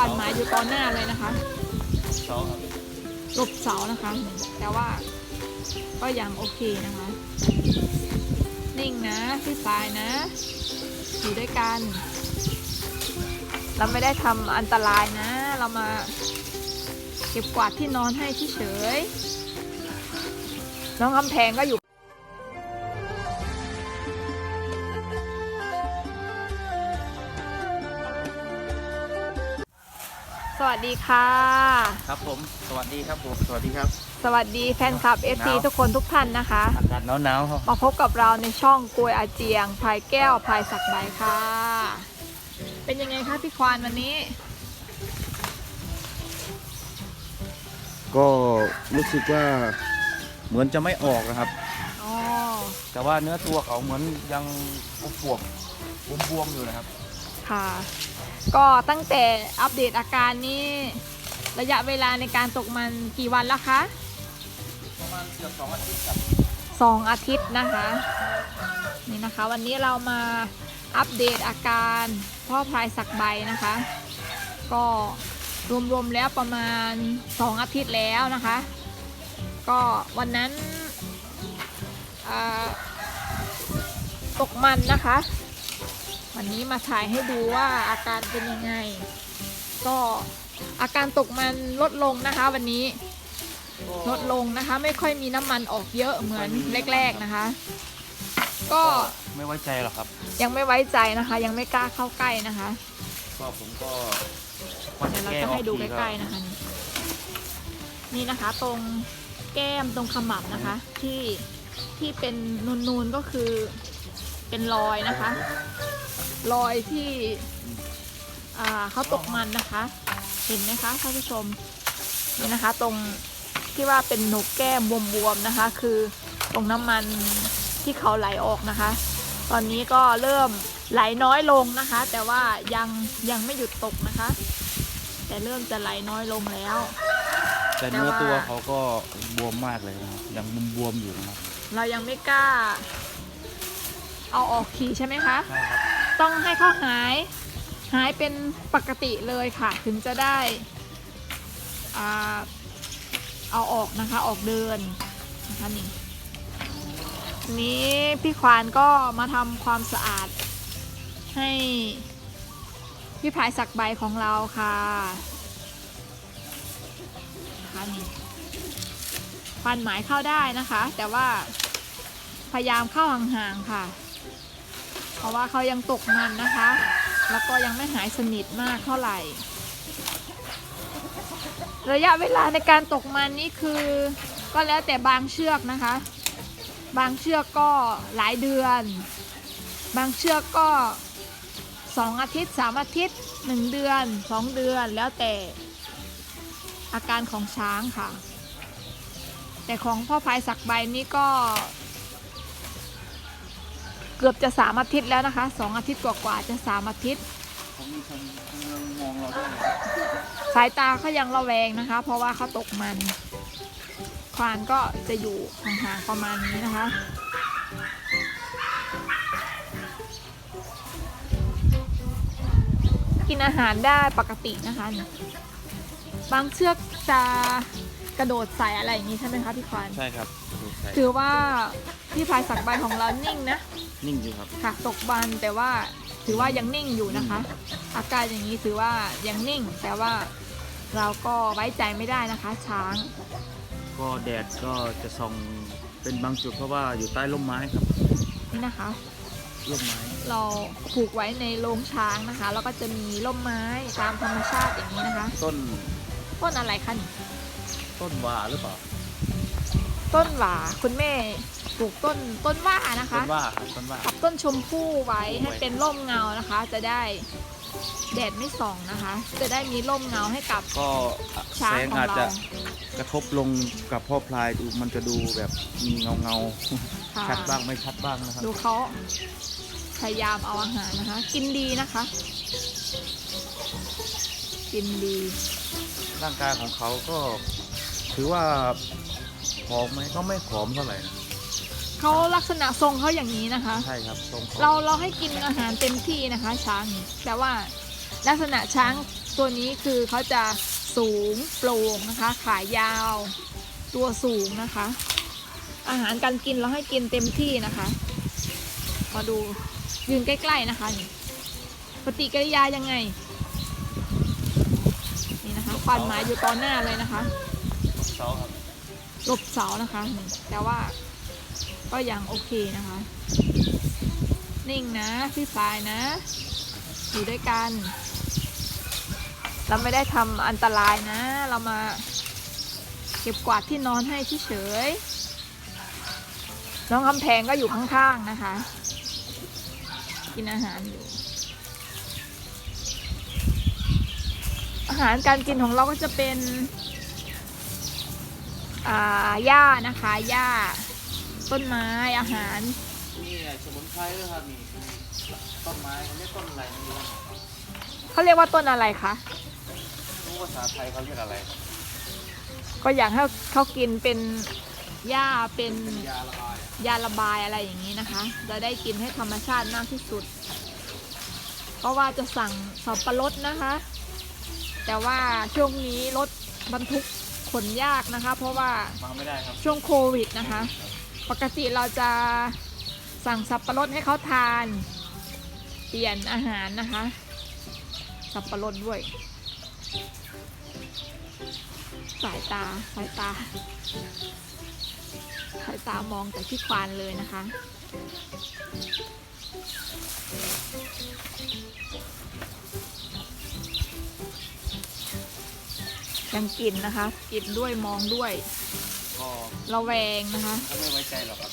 ควานหมายอยู่ตอนหน้าเลยนะคะสองครับหลบเสานะคะ แต่ว่าก็ยังโอเคนะคะ นิ่งนะพี่สายนะ อยู่ด้วยกัน เราไม่ได้ทำอันตรายนะ เรามาเก็บกวาดที่นอนให้เฉยๆน้องกำแพงก็อยู่ สวัสดีค่ะ ครับผม สวัสดีครับผม สวัสดีครับ สวัสดีแฟนคลับ f อหนาวทุกคนทุกท่านนะคะ อากาศหนาวๆครับมาพบกับเราในช่องกลวยอาเจียงพายแก้วพายสักใบค่ะ เป็นยังไงคะพี่ควานวันนี้ ก็รู้สึกว่าเหมือนจะไม่ออกนะครับ อ๋อ แต่ว่าเนื้อตัวเขาเหมือนยังบวมๆบวมๆอยู่นะครับ ค่ะ ก็ตั้งแต่อัปเดตอาการนี้ ระยะเวลาในการตกมันกี่วันแล้วคะประมาณเกือบสองอาทิตย์ครับสองอาทิตย์นะคะ นี่นะคะ วันนี้เรามาอัปเดตอาการพ่อพลายสักใบนะคะ ก็รวมๆแล้วประมาณ 2 อาทิตย์แล้วนะคะ ก็วันนั้นอ่าตกมันนะคะ วันนี้มาถ่ายให้ดูว่าอาการเป็นยังไง ก็อาการตกมันลดลงนะคะ วันนี้ลดลงนะคะ ไม่ค่อยมีน้ำมันออกเยอะเหมือนแรก ๆนะคะ ก็ไม่ไว้ใจหรอกครับ ยังไม่ไว้ใจนะคะ ยังไม่กล้าเข้าใกล้นะคะก็ผมก็เดี๋ยวเราจะให้ดูใกล้ๆนะคะนี่นี่นะคะ ตรงแก้มตรงขมับนะคะ ที่ที่เป็นนูนๆก็คือเป็นรอยนะคะ รอยที่อ่าเขาตกมันนะคะ เห็นไหมคะท่านผู้ชมนี่นะคะ ตรงที่ว่าเป็นหนกแก้มบวมๆนะคะ คือตรงน้ำมันที่เขาไหลออกนะคะ ตอนนี้ก็เริ่มไหลน้อยลงนะคะ แต่ว่ายังยังไม่หยุดตกนะคะ แต่เริ่มจะไหลน้อยลงแล้ว แต่เนื้อตัวเขาก็บวมมากเลยนะครับยังบวมๆอยู่นะครับเรายังไม่กล้า เอาออกทีใช่ไหมคะใช่ครับ ต้องให้เขาหายหายเป็นปกติเลยค่ะ ถึงจะได้อ่าเอาออกนะคะออกเดินนะคะนี่นี้พี่ควานก็มาทำความสะอาดให้พี่พายสักใบของเราค่ะนะคะนี่ควานหมายเข้าได้นะคะ แต่ว่าพยายามเข้าห่างๆค่ะ เพราะว่าเขายังตกมันนะคะ แล้วก็ยังไม่หายสนิทมากเท่าไหร่ ระยะเวลาในการตกมันนี่คือก็แล้วแต่บางเชือกนะคะ บางเชือกก็หลายเดือน บางเชือกก็สองอาทิตย์สามอาทิตย์หนึ่งเดือนสองเดือนแล้วแต่อาการของช้างค่ะ แต่ของพ่อพายสักใบนี่ก็ เกือบจะสามอาทิตย์แล้วนะคะสองอาทิตย์กว่าๆจะสามอาทิตย์ผมมีคนกำลังมองเราด้วยสายตาเขายังระแวงนะคะ เพราะว่าเขาตกมัน ควานก็จะอยู่ห่างๆประมาณนี้นะคะกินอาหารได้ปกตินะคะนี่บางเชือกจะกระโดดใส่อะไรอย่างนี้ใช่ไหมคะพี่ควานใช่ครับถูกใส่ถือว่าพี่พายสักใบของเรานิ่งนะ นิ่งอยู่ครับ ค่ะตกบันแต่ว่าถือว่ายังนิ่งอยู่นะคะ อาการอย่างนี้ถือว่ายังนิ่ง แต่ว่าเราก็ไว้ใจไม่ได้นะคะ ช้าง ก็แดดก็จะส่องเป็นบางจุดเพราะว่าอยู่ใต้ร่มไม้ครับนี่นะคะ ร่มไม้ เราผูกไว้ในโรงช้างนะคะ แล้วก็จะมีร่มไม้ตามธรรมชาติอย่างนี้นะคะ ต้นต้นอะไรคะนี่ต้นวาหรือเปล่า ต้นหว่าคุณแม่ ปลูกต้นต้นว่านะคะต้นว่าครับต้นว่ากับต้นชมพู่ไว้ให้เป็นร่มเงานะคะ จะได้แดดไม่ส่องนะคะ จะได้มีร่มเงาให้กับ ก็ช้าแสงงของอาจเราจะกระทบลงกับพ่อพลายดูมันจะดูแบบมีเงาเงาค่ะ ๆชัดบ้างไม่ชัดบ้างนะครับดูเขาพยายามเอาอาหารนะคะ กินดีนะคะ กินดีร่างกายของเขาก็ถือว่าผอมไหมก็ไม่ผอมเท่าไหร่นะ เขาลักษณะทรงเขาอย่างนี้นะคะ ใช่ครับทรงเขาเราเราให้กินอาหารเต็มที่นะคะ ช้างนี่แต่ว่าลักษณะช้างตัวนี้คือเขาจะสูงโปร่งนะคะ ขายาว ตัวสูงนะคะ อาหารการกินเราให้กินเต็มที่นะคะมาดูยืนใกล้ ๆนะคะนี่ปฏิกิริยายังไง นี่นะคะควันหมายอยู่ตอนหน้าเลยนะคะ เสาครับ หลบเสานะคะนี่แต่ว่า ก็ยังโอเคนะคะ นิ่งนะพี่พลายนะ อยู่ด้วยกัน เราไม่ได้ทำอันตรายนะ เรามาเก็บกวาดที่นอนให้เฉยน้องคำแพงก็อยู่ข้างๆนะคะ กินอาหารอยู่ อาหารการกินของเราก็จะเป็น อ่าหญ้านะคะหญ้า ต้นไม้อาหารมีสมุนไพรด้วยครับมีต้นไม้เรียกต้นอะไรไม่รู้เขาเรียกว่าต้นอะไรคะรู้ภาษาไทยเขาเรียกอะไร ก็อยากให้เขากินเป็นหญ้าเป็นยาละลายยาระบายอะไรอย่างนี้นะคะ จะได้กินให้ธรรมชาติมากที่สุดก็ว่าจะสั่งสับปะรดนะคะ แต่ว่าช่วงนี้รถบรรทุกขนยากนะคะ เพราะว่ามาไม่ได้ครับ ช่วงโควิดนะคะ ปกติเราจะสั่งสับปะรดให้เขาทาน เปลี่ยนอาหารนะคะ สับปะรดด้วย สายตาสายตา สายตามองแต่ที่ควานเลยนะคะยังกินนะคะ กินด้วยมองด้วย ระแวงนะคะ เขาไม่ไว้ใจหรอกครับ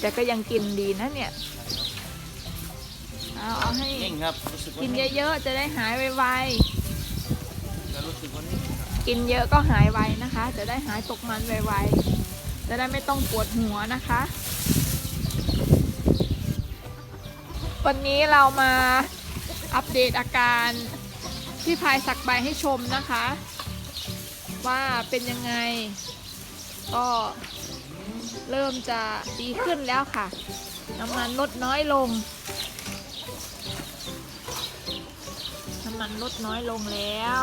แต่ก็ยังกินดีนะเนี่ย เอาเอาให้นิ่งครับรู้สึกว่ากินเยอะๆ จะได้หายไวจะรู้สึกว่านิ่งครับๆ กินเยอะก็หายไวนะคะ จะได้หายตกมันไวๆ จะได้ไม่ต้องปวดหัวนะคะ วันนี้เรามาอัปเดตอาการที่พายสักใบให้ชมนะคะ ว่าเป็นยังไง ก็เริ่มจะดีขึ้นแล้วค่ะ น้ำมันลดน้อยลง น้ำมันลดน้อยลงแล้ว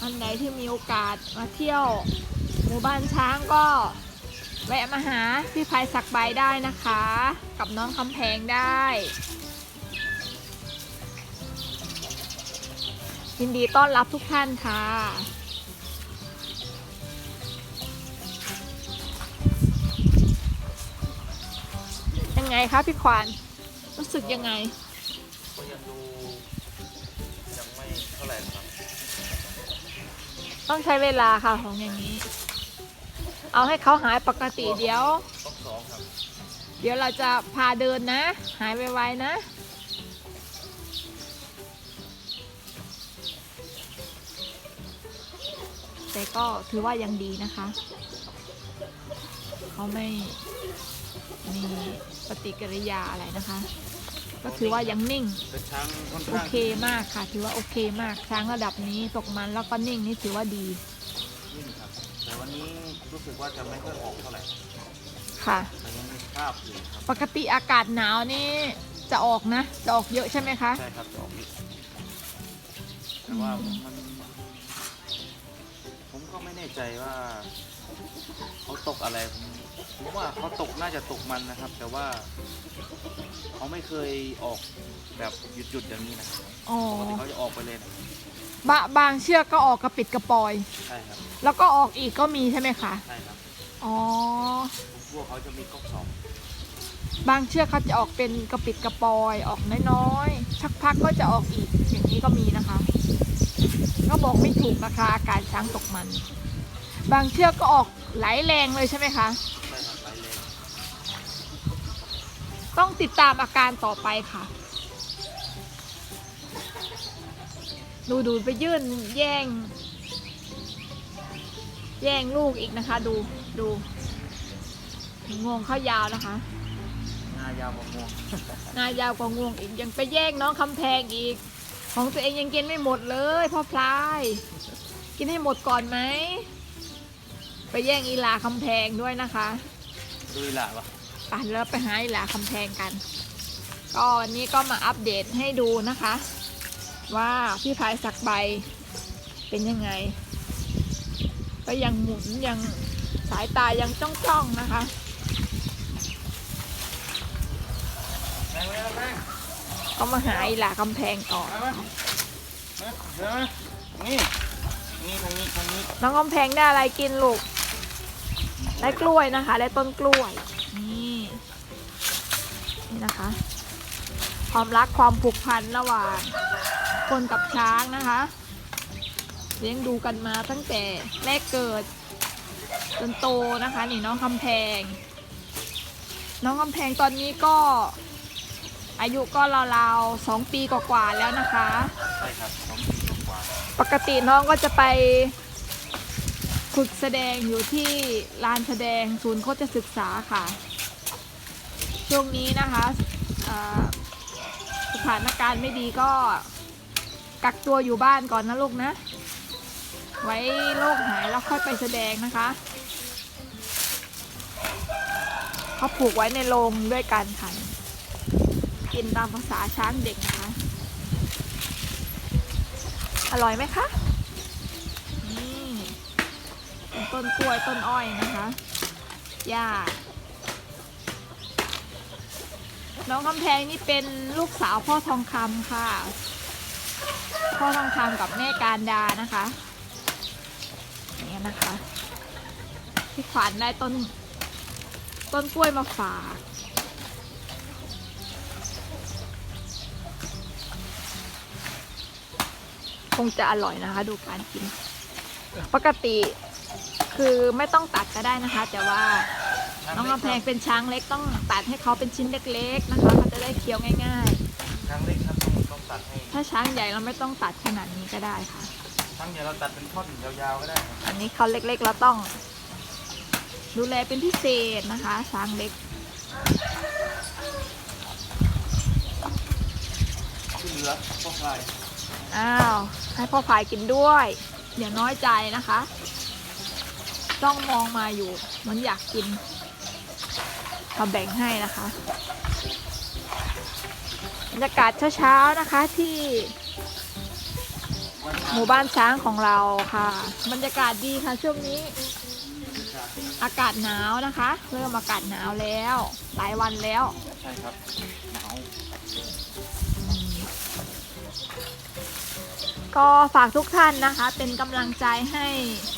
อันไหนที่มีโอกาสมาเที่ยว หมู่บ้านช้างก็แวะมาหาพี่พายสักใบได้นะคะ กับน้องคำแพงได้ ยินดีต้อนรับทุกท่านค่ะ ยังไงคะพี่ควานรู้สึกยังไง ก็ยังดูยังไม่เท่าไหร่นะครับ ต้องใช้เวลาค่ะของอย่างนี้ เอาให้เขาหายปกติเดี๋ยว ต้องสองครับ เดี๋ยวเราจะพาเดินนะ หายไวๆนะ แต่ก็ถือว่ายังดีนะคะ เขาไม่มีปฏิกิริยาอะไรนะคะ ก็ถือว่ายังนิ่ง เป็นช้างค่อนโอข้างเคมากค่ะ ถือว่าโอเคมากช้างระดับนี้ตกมันแล้วก็นิ่งนี่ถือว่าดีนิ่งครับ แต่วันนี้รู้สึกว่าจะไม่ค่อยออกเท่าไหร่ค่ะ แต่ยังมีคราบอยู่ครับ ปกติอากาศหนาวนี่จะออกนะ จะออกเยอะใช่ไหมคะ ใช่ครับจะออกนิดแต่ว่าอืมมันผมก็ไม่ แน่ใจว่าเขาตกอะไรผมผมว่าเขาตกน่าจะตกมันนะครับ แต่ว่าเขาไม่เคยออกแบบหยุดๆอย่างนี้นะครับอ๋อปกติเขาจะออกไปเลยนะบะบางเชือกก็ออกกระปิดกระปอย ใช่ครับแล้วก็ออกอีกก็มีใช่ไหมคะ ใช่ครับอ๋อ พวกเขาจะมีก๊อกสองบางเชือกเขาจะออกเป็นกระปิดกระปอย ออกน้อยๆชักพักก็จะออกอีกอย่างนี้ก็มีนะคะ ก็บอกไม่ถูกนะคะอาการช้างตกมัน บางเชือกก็ออกไหลแรงเลยใช่ไหมคะ ใช่ครับไปเลยต้องติดตามอาการต่อไปค่ะ ดูดูไปยื่นแย่ง แย่งลูกอีกนะคะ ดูดู งวงเข้ายาวนะคะงายาวกว่างวงงายาวกว่างวงอีกยังไปแย่งน้องคำแพงอีก ของตัวเองยังกินไม่หมดเลยพ่อพลาย กินให้หมดก่อนไหม ไปแย่งอีลาคำแพงด้วยนะคะดูอีหล่ะวะไปแล้วไปหาอีหลาคำแพงกัน ก็วันนี้ก็มาอัปเดตให้ดูนะคะ ว่าพี่พายสักใบเป็นยังไง ก็ยังหมุนยังสายตายังจ้องจ้องๆนะคะแม่งเลยแม่งก็มาหาอีหลาคำแพงก่อนมามามานี่นี่ทางนี้ทางนี้น้องคำแพงได้อะไรกินลูก ได้กล้วยนะคะ ได้ต้นกล้วย นี่ นี่นะคะ ความรักความผูกพันระหว่างคนกับช้างนะคะ เลี้ยงดูกันมาตั้งแต่แรกเกิดจนโตนะคะ นี่น้องคำแพง น้องคำแพงตอนนี้ก็อายุก็ราวๆสองปีกว่าๆแล้วนะคะ ใช่ครับสองปีกว่า ปกติน้องก็จะไป ฝึกแสดงอยู่ที่ลานแสดงศูนย์โคชศึกษาค่ะ ช่วงนี้นะคะเอ่อสถานการณ์ไม่ดีก็กักตัวอยู่บ้านก่อนนะลูกนะ ไว้โรคหายแล้วค่อยไปแสดงนะคะเขาผูกไว้ในโรงด้วยกันค่ะกินตามภาษาช้างเด็กนะคะ อร่อยไหมคะ นี่เป็น ต้นกล้วยต้นอ้อยนะคะหญ้าน้องคำแพงนี่เป็นลูกสาวพ่อทองคำค่ะ พ่อทองคำกับแม่การดานะคะนี่นะคะพี่ขวัญได้ต้นต้นกล้วยมาฝากคงจะอร่อยนะคะ ดูการกิน ปกติ คือไม่ต้องตัดก็ได้นะคะ แต่ว่าๆน้องกำแพงเป็นช้างเล็กต้องตัดให้เขาเป็นชิ้นเล็ก ๆ นะคะเขาจะได้เคี้ยวง่าย ช้างเล็กครับต้องต้องตัดให้ๆ ถ้าช้างใหญ่เราไม่ต้องตัดขนาดนี้ก็ได้ค่ะ ช้างใหญ่เราตัดเป็นท่อนยาวๆก็ได้ครับอันนี้เขาเล็กๆเราต้อง ดูแลเป็นพิเศษนะคะ ช้างเล็ก ที่เหลือพวกลายอ้าว ให้พ่อพายกินด้วย อย่าน้อยใจนะคะ จ้องมองมาอยู่เหมือนอยากกินมาแบ่งให้นะคะบรรยากาศเช้าๆนะคะที่ หมู่บ้านช้างของเราค่ะ บรรยากาศดีค่ะช่วงนี้ อากาศหนาวนะคะ เริ่มอากาศหนาวแล้ว หลายวันแล้ว ใช่ครับหนาวก็ฝากทุกท่านนะคะ เป็นกำลังใจให้อ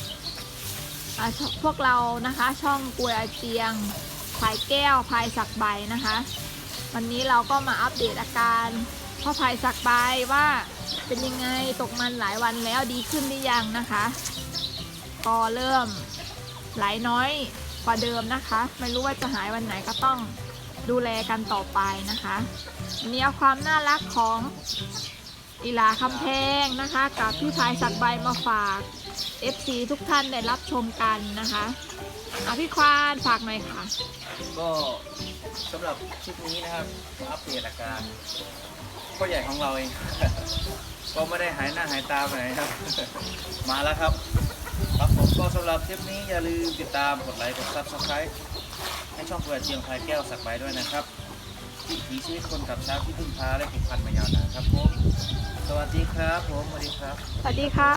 ่าช พวกเรานะคะช่องกวยอาเจียงพายแก้วพายสักใบนะคะ วันนี้เราก็มาอัปเดตอาการพ่อพายสักใบว่าเป็นยังไงตกมันหลายวันแล้วดีขึ้นหรือยังนะคะก็เริ่มไหลน้อยกว่าเดิมนะคะ ไม่รู้ว่าจะหายวันไหนก็ต้องดูแลกันต่อไปนะคะวันนี้เอาความน่ารักของอีหลาคำแพงนะคะ กับพี่ชายสักใบมาฝาก FC ทุกท่านได้รับชมกันนะคะอาพี่ควานฝากหน่อยค่ะก็สำหรับคลิปนี้นะครับอัปเดตอาการพ่อใหญ่ของเราเอง ก็ไม่ได้หายหน้าหายตาไปไหนครับ มาแล้วครับครับผมก็สำหรับคลิปนี้อย่าลืมติดตามกดไลค์กดซับสไครต์ให้ช่องเพื่อเจียงพายแก้วสักใบด้วยนะครับวิถีชีวิตคนกับช้างที่พึ่งพาและผูกพันมายาวนานครับผมสวัสดีครับผมสวัสดีครับสวัสดีค่ะ